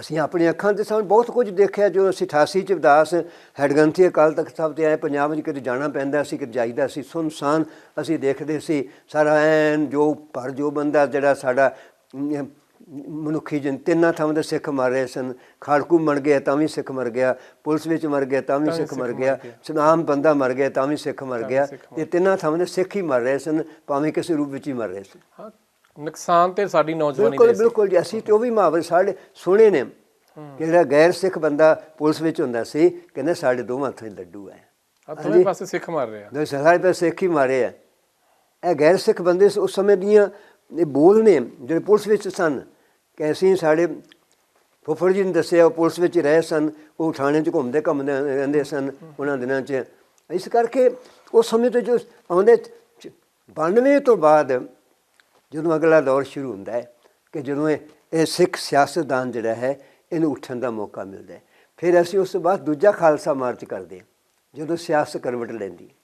ਅਸੀਂ ਆਪਣੀ ਅੱਖਾਂ ਦੇ ਸਾਹਮਣੇ ਬਹੁਤ ਕੁਝ ਦੇਖਿਆ ਜੋ ਅਸੀਂ 88 ਚ ਉਦਾਸ ਹੈਡਗੰਥੀ ਅਕਾਲ ਤਖਤ ਸਾਹਿਬ ਤੇ ਆਏ ਪੰਜਾਬ ਵਿੱਚ ਕਿਤੇ ਜਾਣਾ ਪੈਂਦਾ ਸੀ ਕਿ ਜਾਈਦਾ ਸੀ ਸੁਨਸਾਨ ਅਸੀਂ ਦੇਖਦੇ ਸੀ ਸਾਰਾ ਐਨ ਜੋ ਪਰ ਜੋ ਬੰਦਾ ਜਿਹੜਾ ਸਾਡਾ ਮਨੁੱਖੀ ਜਨ ਤਿੰਨਾਂ ਥਾਵਾਂ ਦੇ ਸਿੱਖ ਮਰ ਰਹੇ ਸਨ ਖਾੜਕੂ ਮਰ ਗਿਆ ਤਾਂ ਵੀ ਸਿੱਖ ਮਰ ਗਿਆ ਪੁਲਿਸ ਵਿੱਚ ਮਰ ਗਿਆ ਤਾਂ ਵੀ ਸਿੱਖ ਮਰ ਗਿਆ ਸੁਨਾਮ ਬੰਦਾ ਮਰ ਗਿਆ ਤਾਂ ਵੀ ਸਿੱਖ ਮਰ ਗਿਆ ਇਹ ਤਿੰਨਾਂ ਥਾਵਾਂ ਦੇ ਸਿੱਖ ਹੀ ਮਰ ਰਹੇ ਸਨ ਭਾਵੇਂ ਕਿਸੇ ਰੂਪ ਵਿੱਚ ਹੀ ਮਰ ਰਹੇ ਸਨ। ਨੁਕਸਾਨ ਤੇ ਸਾਡੀ ਨੌਜਵਾਨੀ ਬਿਲਕੁਲ ਬਿਲਕੁਲ ਜੀ ਅਸੀਂ ਤੇ ਉਹ ਵੀ ਮੁਹਾਵਰੇ ਸਾਡੇ ਸੁਣੇ ਨੇ। ਕਿ ਜਿਹੜਾ ਗੈਰ ਸਿੱਖ ਬੰਦਾ ਪੁਲਿਸ ਵਿੱਚ ਹੁੰਦਾ ਸੀ ਕਹਿੰਦੇ ਸਾਡੇ ਦੋਵਾਂ ਹੱਥਾਂ 'ਚ ਲੱਡੂ ਹੈ। ਦੋਵੇਂ ਪਾਸੇ ਸਿੱਖ ਮਾਰ ਰਿਹਾ। ਦੋ ਸਾਰੇ ਪੇ ਸਿੱਖ ਹੀ ਮਾਰੇ ਆ। ਇਹ ਗੈਰ ਸਿੱਖ ਬੰਦੇ ਉਸ ਸਮੇਂ ਦੀਆਂ ਇਹ ਬੋਲ ਨੇ ਜਿਹੜੇ ਪੁਲਿਸ ਵਿੱਚ ਸਨ ਕਿ ਅਸੀਂ ਸਾਡੇ ਫੁੱਫੜ ਜੀ ਨੇ ਦੱਸਿਆ ਉਹ ਪੁਲਿਸ ਵਿੱਚ ਰਹੇ ਸਨ ਉਹ ਥਾਣੇ 'ਚ ਘੁੰਮਦੇ ਘੁੰਮਦੇ ਰਹਿੰਦੇ ਸਨ ਉਹਨਾਂ ਦਿਨਾਂ 'ਚ। ਇਸ ਕਰਕੇ ਉਸ ਸਮੇਂ ਤੋਂ ਜੋ ਆਉਂਦੇ 92 ਤੋਂ ਬਾਅਦ ਜਦੋਂ ਅਗਲਾ ਦੌਰ ਸ਼ੁਰੂ ਹੁੰਦਾ ਹੈ ਕਿ ਜਦੋਂ ਇਹ ਇਹ ਸਿੱਖ ਸਿਆਸਤਦਾਨ ਜਿਹੜਾ ਹੈ, ਇਹਨੂੰ ਉੱਠਣ ਦਾ ਮੌਕਾ ਮਿਲਦਾ ਹੈ। ਫਿਰ ਅਸੀਂ ਉਸ ਤੋਂ ਬਾਅਦ ਦੂਜਾ ਖਾਲਸਾ ਮਾਰਚ ਕਰਦੇ ਹਾਂ, ਜਦੋਂ ਸਿਆਸਤ ਕਰਵਟ ਲੈਂਦੀ ਹੈ।